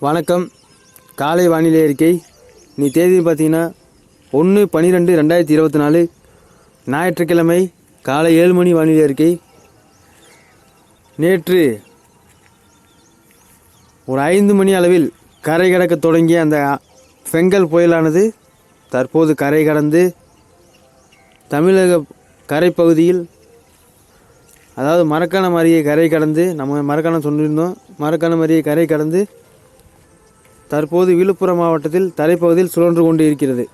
வணக்கம். காலை வானிலை அறிக்கை. நீ தேதி பார்த்தீங்கன்னா ஒன்று பன்னிரெண்டு ரெண்டாயிரத்தி இருபத்தி நாலு. ஞாயிற்றுக்கிழமை காலை ஏழு மணி வானிலை அறிக்கை. நேற்று ஒரு ஐந்து மணி அளவில் கரை கடக்க தொடங்கிய அந்த செங்கல் புயலானது தற்போது கரை கடந்து தமிழக கரைப்பகுதியில் அதாவது மரக்காணம் அருகே கரை கடந்து நம்ம மரக்காணம் சொல்லியிருந்தோம் மரக்காணம் அருகே கரை கடந்து தற்போது விழுப்புரம் மாவட்டத்தில் தரைப்பகுதியில் சுழன்று கொண்டு இருக்கிறது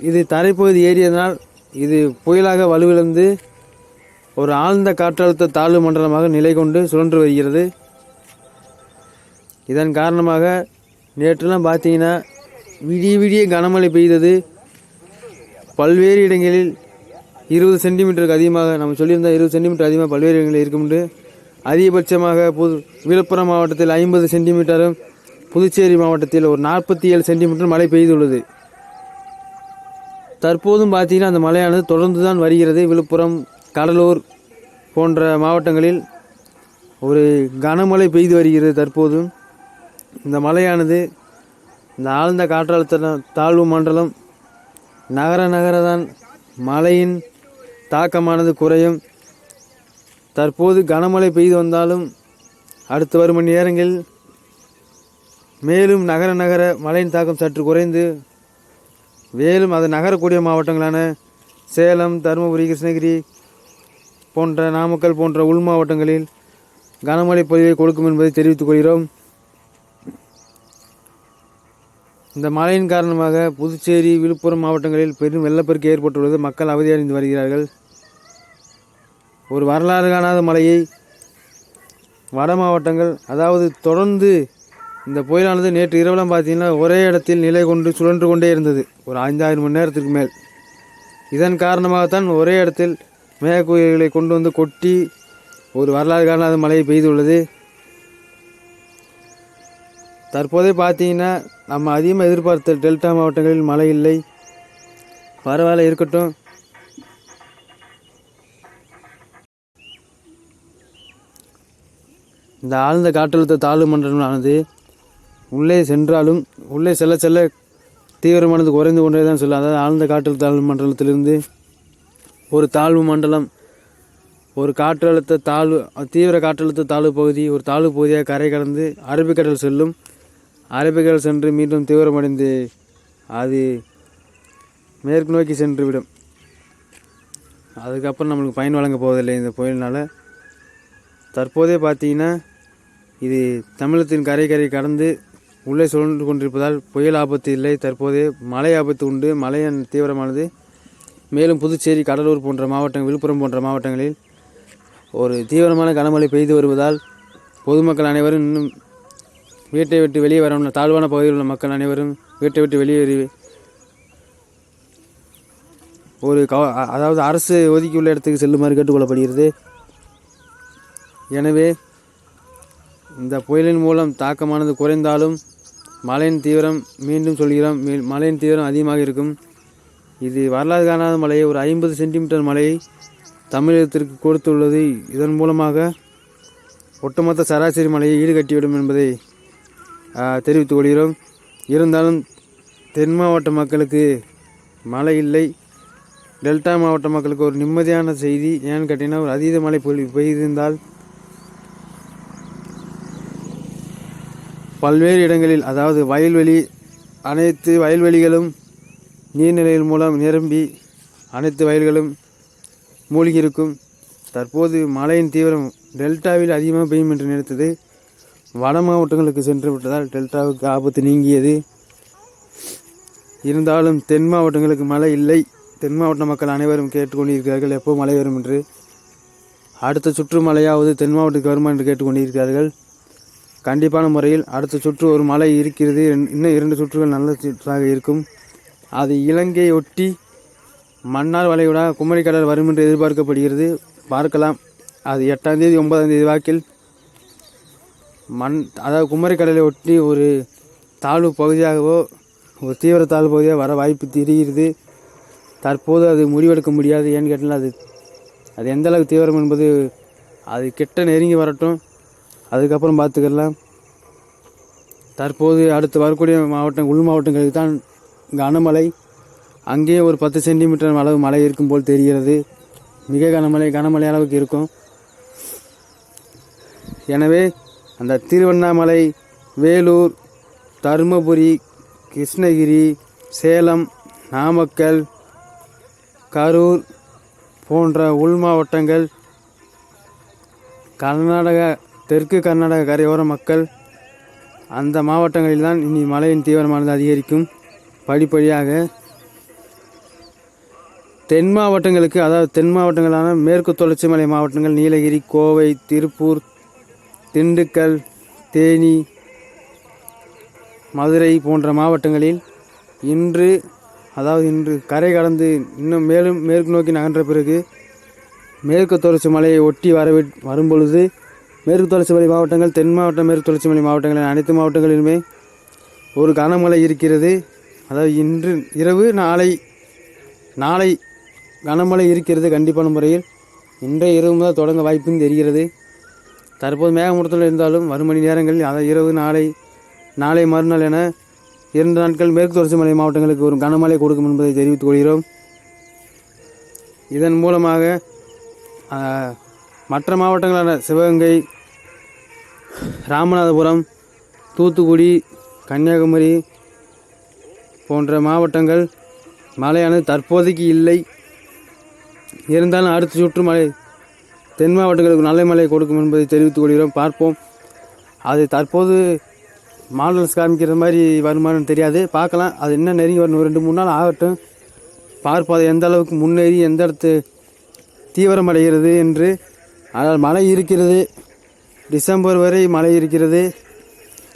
இது தரைப்பகுதி ஏறியதனால் இது புயலாக வலுவிழந்து ஒரு ஆழ்ந்த காற்றழுத்த தாழ்வு மண்டலமாக நிலை கொண்டு சுழன்று வருகிறது. இதன் காரணமாக நேற்றுலாம் பார்த்தீங்கன்னா விடிய விடிய கனமழை பெய்தது. பல்வேறு இடங்களில் இருபது சென்டிமீட்டருக்கு அதிகமாக நம்ம சொல்லியிருந்தால் இருபது சென்டிமீட்டர் அதிகமாக பல்வேறு இடங்களில் இருக்கும்ண்டு. அதிகபட்சமாக புது விழுப்புரம் மாவட்டத்தில் ஐம்பது சென்டிமீட்டரும் புதுச்சேரி மாவட்டத்தில் ஒரு நாற்பத்தி ஏழு சென்டிமீட்டர் மழை பெய்துள்ளது. தற்போதும் பார்த்தீங்கன்னா அந்த மழையானது தொடர்ந்து தான் வருகிறது. விழுப்புரம் கடலூர் போன்ற மாவட்டங்களில் ஒரு கனமழை பெய்து வருகிறது தற்போதும். இந்த மழையானது இந்த ஆழ்ந்த காற்றழுத்த தாழ்வு மண்டலம் நகர நகர தான் மழையின் தாக்கமானது குறையும். தற்போது கனமழை பெய்து வந்தாலும் அடுத்து வரும் மணி நேரங்களில் மேலும் நகர நகர மழையின் தாக்கம் சற்று குறைந்து மேலும் அது நகரக்கூடிய மாவட்டங்களான சேலம் தருமபுரி கிருஷ்ணகிரி போன்ற நாமக்கல் போன்ற உள் மாவட்டங்களில் கனமழை பொழிவை கொடுக்கும் என்பதை தெரிவித்துக் கொள்கிறோம். இந்த மழையின் காரணமாக புதுச்சேரி விழுப்புரம் மாவட்டங்களில் பெரும் வெள்ளப்பெருக்கு ஏற்பட்டுள்ளது. மக்கள் அவதியடைந்து வருகிறார்கள். ஒரு வரலாறு காணாத மழையை வட மாவட்டங்கள் அதாவது தொடர்ந்து இந்த புயலானது நேற்று இரவலம் பார்த்தீங்கன்னா ஒரே இடத்தில் நிலை கொண்டு சுழன்று கொண்டே இருந்தது. ஒரு ஐந்தாயிரம் மணி நேரத்துக்கு மேல். இதன் காரணமாகத்தான் ஒரே இடத்தில் மேகக்குயில்களை கொண்டு வந்து கொட்டி ஒரு வரலாறு காணாத மழை பெய்துள்ளது. தற்போதே பார்த்தீங்கன்னா நம்ம அதிகமாக எதிர்பார்த்த டெல்டா மாவட்டங்களில் மழை இல்லை. பரவாயில்ல இருக்கட்டும். இந்த ஆழ்ந்த காற்றழுத்த தாழ்வு மண்டலமானது உள்ளே சென்றாலும் உள்ளே செல்ல செல்ல தீவிரமானது குறைந்து கொண்டே தான் சொல்லும். அதாவது ஆழ்ந்த காற்றழுத்த தாழ்வு மண்டலத்திலிருந்து ஒரு தாழ்வு மண்டலம் ஒரு காற்றழுத்த தாழ்வு தீவிர காற்றழுத்த தாழ்வு பகுதி ஒரு தாழ்வு பகுதியாக கரை கடந்து அரபிக்கடல் செல்லும். அரபிக்கடல் சென்று மீண்டும் தீவிரமடைந்து அது மேற்கு நோக்கி சென்றுவிடும். அதுக்கப்புறம் நம்மளுக்கு பயன் வழங்க போவதில்லை இந்த புயலினால். தற்போதே பார்த்தீங்கன்னா இது தமிழகத்தின் கரை கரை கடந்து உள்ளே சுழன்று கொண்டிருப்பதால் புயல் ஆபத்து இல்லை. தற்போது மழை ஆபத்து உண்டு. மழையின் தீவிரமானது மேலும் புதுச்சேரி கடலூர் போன்ற மாவட்டங்கள் விழுப்புரம் போன்ற மாவட்டங்களில் ஒரு தீவிரமான கனமழை பெய்து வருவதால் பொதுமக்கள் அனைவரும் இன்னும் வீட்டை விட்டு வெளியே வரணும் தாழ்வான பகுதியில் உள்ள மக்கள் அனைவரும் வீட்டை விட்டு வெளியேறி ஒரு கவ அதாவது அரசு ஒதுக்கியுள்ள இடத்துக்கு செல்லுமாறு கேட்டுக்கொள்ளப்படுகிறது. எனவே இந்த புயலின் மூலம் தாக்கமானது குறைந்தாலும் மழையின் தீவிரம் மீண்டும் சொல்கிறோம். மழையின் தீவிரம் அதிகமாக இருக்கும். இது வரலாறு காணாத மழையை ஒரு ஐம்பது சென்டிமீட்டர் மழையை தமிழகத்திற்கு கொடுத்துள்ளது. இதன் மூலமாக ஒட்டுமொத்த சராசரி மழையை ஈடுகட்டிவிடும் என்பதை தெரிவித்துக் கொள்கிறோம். இருந்தாலும் தென் மாவட்ட மக்களுக்கு மழை இல்லை. டெல்டா மாவட்ட மக்களுக்கு ஒரு நிம்மதியான செய்தி. ஏன்னு கேட்டிங்கன்னா ஒரு அதீத மழை பொழி பெய்திருந்தால் பல்வேறு இடங்களில் அதாவது வயல்வெளி அனைத்து வயல்வெளிகளும் நீர்நிலைகள் மூலம் நிரம்பி அனைத்து வயல்களும் மூழ்கி இருக்கும் தற்போது மழையின் தீவிரம் டெல்டாவில் அதிகமாக பெய்யும் என்று நினைத்தது. வட மாவட்டங்களுக்கு சென்று விட்டதால் டெல்டாவுக்கு ஆபத்து நீங்கியது. இருந்தாலும் தென் மாவட்டங்களுக்கு மழை இல்லை. தென் மாவட்ட மக்கள் அனைவரும் கேட்டுக்கொண்டிருக்கிறார்கள் எப்போ மழை வரும் என்று. அடுத்த சுற்று மழையாவது தென் மாவட்டத்துக்கு வருமா என்று கேட்டுக்கொண்டிருக்கிறார்கள். கண்டிப்பான முறையில் அடுத்த சுற்று ஒரு மழை இருக்கிறது. இன்னும் இரண்டு சுற்றுகள் நல்ல சுற்றாக இருக்கும். அது இலங்கையை ஒட்டி மன்னார் வளைகுடா குமரிக்கடல் வரும் என்று எதிர்பார்க்கப்படுகிறது. பார்க்கலாம். அது எட்டாம் தேதி ஒன்பதாம் தேதி வாக்கில் மண் அதாவது குமரிக்கடலை ஒட்டி ஒரு தாழ்வு பகுதியாகவோ ஒரு தீவிர தாழ்வு பகுதியாக வர வாய்ப்பு தெரிகிறது. தற்போது அது முடிவெடுக்க முடியாது. ஏன்னு கேட்டால் அது அது எந்த அளவுக்கு தீவிரம் என்பது அது கிட்ட நெருங்கி வரட்டும். அதுக்கப்புறம் பார்த்துக்கலாம் தற்போது அடுத்து வரக்கூடிய மாவட்டம் உள் மாவட்டங்களுக்கு தான் கனமழை. அங்கேயே ஒரு பத்து சென்டிமீட்டர் அளவு மழை இருக்கும் போல் தெரிகிறது. மிக கனமழை கனமழை அளவுக்கு இருக்கும். எனவே அந்த திருவண்ணாமலை வேலூர் தருமபுரி கிருஷ்ணகிரி சேலம் நாமக்கல் கரூர் போன்ற உள் மாவட்டங்கள் கர்நாடக தெற்கு கர்நாடக கரையோர மக்கள் அந்த மாவட்டங்களில் தான் இனி மழையின் தீவிரமானது அதிகரிக்கும். படிப்படியாக தென் மாவட்டங்களுக்கு அதாவது தென் மாவட்டங்களான மேற்கு தொடர்ச்சி மலை மாவட்டங்கள் நீலகிரி கோவை திருப்பூர் திண்டுக்கல் தேனி மதுரை போன்ற மாவட்டங்களில் இன்று அதாவது இன்று கரை கடந்து இன்னும் மேலும் மேற்கு நோக்கி நகன்ற பிறகு மேற்கு தொடர்ச்சி மலையை ஒட்டி வரவி வரும்பொழுது மேற்கு தொடர்ச்சி மலை மாவட்டங்கள் தென் மாவட்டம் மேற்கு தொடர்ச்சி மலை மாவட்டங்கள் அனைத்து மாவட்டங்களிலுமே ஒரு கனமழை இருக்கிறது. அதாவது இன்று இரவு நாளை நாளை கனமழை இருக்கிறது கண்டிப்பான முறையில். இன்றைய இரவு முதல் தொடங்க வாய்ப்பும் தெரிகிறது. தற்போது மேகமூட்டத்தில் இருந்தாலும் வரும் மணி நேரங்களில் அதாவது இரவு நாளை நாளை மறுநாள் என இரண்டு நாட்கள் மேற்கு தொடர்ச்சி மலை மாவட்டங்களுக்கு ஒரு கனமழை கொடுக்கும் என்பதை தெரிவித்துக் கொள்கிறோம். இதன் மூலமாக மற்ற மாவட்டங்களான சிவகங்கை ராமநாதபுரம் தூத்துக்குடி கன்னியாகுமரி போன்ற மாவட்டங்கள் மழையானது தற்போதைக்கு இல்லை. இருந்தாலும் அடுத்த சுற்று மழை தென் மாவட்டங்களுக்கு நல்ல மழை கொடுக்கும் என்பதை தெரிவித்துக் கொள்கிறோம். பார்ப்போம். அது தற்போது மாடல்ஸ் காமிக்கிற மாதிரி வருமானம் தெரியாது. பார்க்கலாம். அது என்ன நெருங்கி வரணும் ரெண்டு மூணு நாள் ஆகட்டும். பார்ப்போம். அது எந்த அளவுக்கு முன்னேறி எந்த இடத்து தீவிரமடைகிறது என்று ஆனால் மழை இருக்கிறது. டிசம்பர் வரை மழை இருக்கிறது.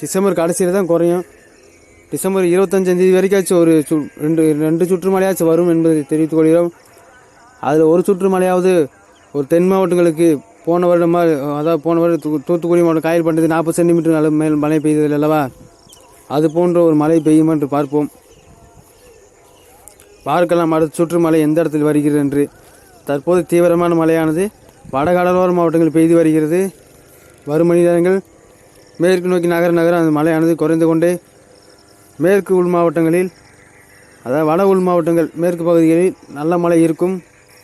டிசம்பர் கடைசியில் தான் குறையும். டிசம்பர் இருபத்தஞ்சாந்தேதி வரைக்காச்சும் ஒரு சு ரெண்டு ரெண்டு சுற்று மழையாச்சும் வரும் என்பதை தெரிவித்துக் கொள்கிறோம். அதில் ஒரு சுற்று மழையாவது ஒரு தென் மாவட்டங்களுக்கு போன வருடமா அதாவது போன வருடம் தூ- தூத்துக்குடி மாவட்டம் காயல் பண்ணுறது நாற்பது சென்டிமீட்டர் அளவு மேல் மழை பெய்தது அல்லவா? அது போன்ற ஒரு மழை பெய்யுமா என்று பார்ப்போம். பார்க்கலாம் அடுத்த சுற்று மழை எந்த இடத்தில் வருகிறது என்று. தற்போது தீவிரமான மழையானது வடகடலோர மாவட்டங்களில் பெய்து வருகிறது. வரும் மணி நேரங்கள் மேற்கு நோக்கி நகர நகர அந்த மழையானது குறைந்து கொண்டே மேற்கு உள் மாவட்டங்களில் அதாவது வட உள் மாவட்டங்கள் மேற்கு பகுதிகளில் நல்ல மழை இருக்கும்.